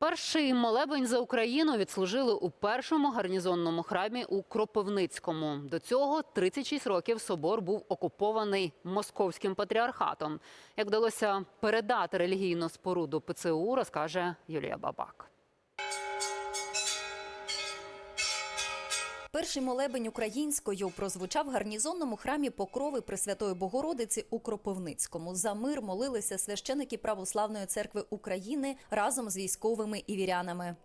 Перший молебень за Україну відслужили у першому гарнізонному храмі у Кропивницькому. До цього 36 років собор був окупований московським патріархатом. Як вдалося передати релігійну споруду ПЦУ, розкаже Юлія Бабак. Перший молебень українською прозвучав в гарнізонному храмі Покрови Пресвятої Богородиці у Кропивницькому. За мир молилися священики Православної церкви України разом з військовими і вірянами.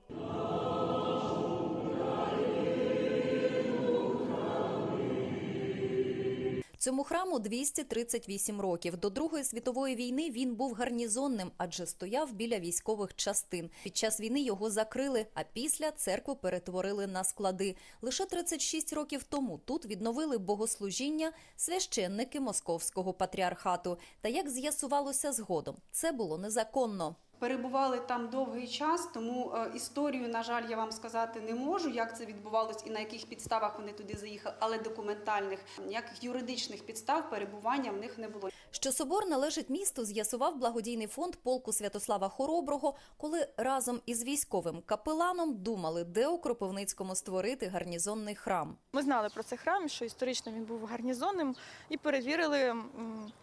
Цьому храму 238 років. До Другої світової війни він був гарнізонним, адже стояв біля військових частин. Під час війни його закрили, а після церкву перетворили на склади. Лише 36 років тому тут відновили богослужіння священники московського патріархату. Та як з'ясувалося згодом, це було незаконно. Перебували там довгий час, тому е, історію, на жаль, я вам сказати не можу, як це відбувалось і на яких підставах вони туди заїхали, але документальних ніяких юридичних підстав перебування в них не було. Що собор належить місту, з'ясував благодійний фонд полку Святослава Хороброго, коли разом із військовим капеланом думали, де у Кропивницькому створити гарнізонний храм. Ми знали про цей храм, що історично він був гарнізонним, і перевірили, м,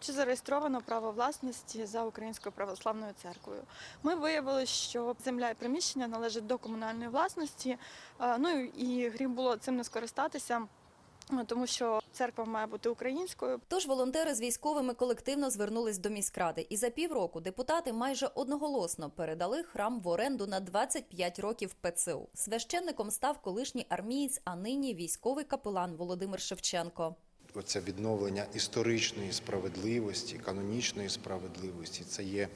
чи зареєстровано право власності за Українською православною церквою. Ми виявили, що земля і приміщення належать до комунальної власності. е, Ну і гріх було цим не скористатися, е, тому що церква має бути українською. Тож волонтери з військовими колективно звернулись до міськради, і за півроку депутати майже одноголосно передали храм в оренду на 25 років ПЦУ. Священником став колишній армієць, а нині військовий капелан Володимир Шевченко. Оце відновлення історичної справедливості, канонічної справедливості. Це є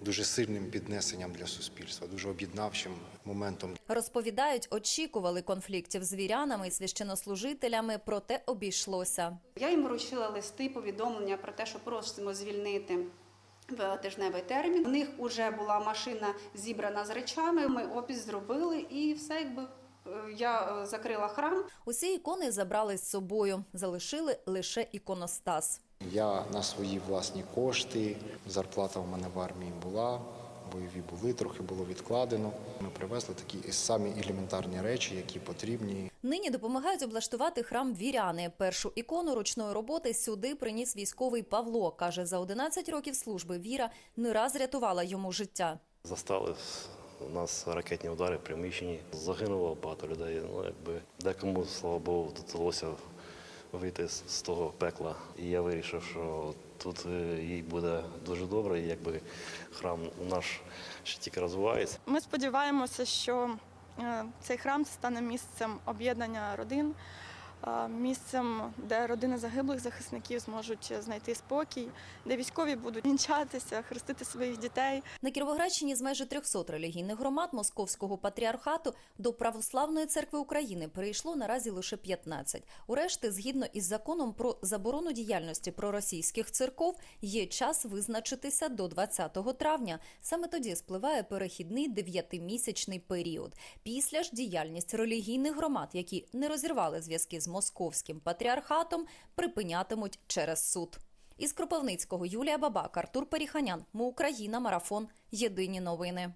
дуже сильним піднесенням для суспільства, дуже об'єднавчим моментом. Розповідають, очікували конфліктів з вірянами і священнослужителями, проте обійшлося. Я їм вручила листи, повідомлення про те, що просимо звільнити. В тижневий термін у них вже була машина зібрана з речами. Ми опис зробили, і все якби е, я е, закрила храм. Усі ікони забрали з собою, залишили лише іконостас. Я на свої власні кошти, зарплата в мене в армії була, бойові були, трохи було відкладено. Ми привезли такі самі елементарні речі, які потрібні. Нині допомагають облаштувати храм віряни. Першу ікону ручної роботи сюди приніс військовий Павло. каже, за 11 років служби віра не раз рятувала йому життя. Застали у нас ракетні удари в приміщенні. Загинуло багато людей. Ну, якби декому, слава Богу, вдалося вийти з того пекла. І я вирішив, що тут е, їй буде дуже добре, і якби храм наш ще тільки розвивається. Ми сподіваємося, що е, цей храм стане місцем об'єднання родин, місцем, де родини загиблих захисників зможуть знайти спокій, де військові будуть вінчатися, хрестити своїх дітей. На Кіровоградщині з майже 300 релігійних громад Московського патріархату до Православної церкви України перейшло наразі лише 15. Урешті, згідно із законом про заборону діяльності проросійських церков, є час визначитися до 20 травня. Саме тоді спливає перехідний дев'ятимісячний період. Після ж діяльність релігійних громад, які не розірвали зв'язки з московським патріархатом, припинятимуть через суд. Із Кропивницького Юлія Бабак, Артур Періханян. Ми Україна. Марафон. Єдині новини.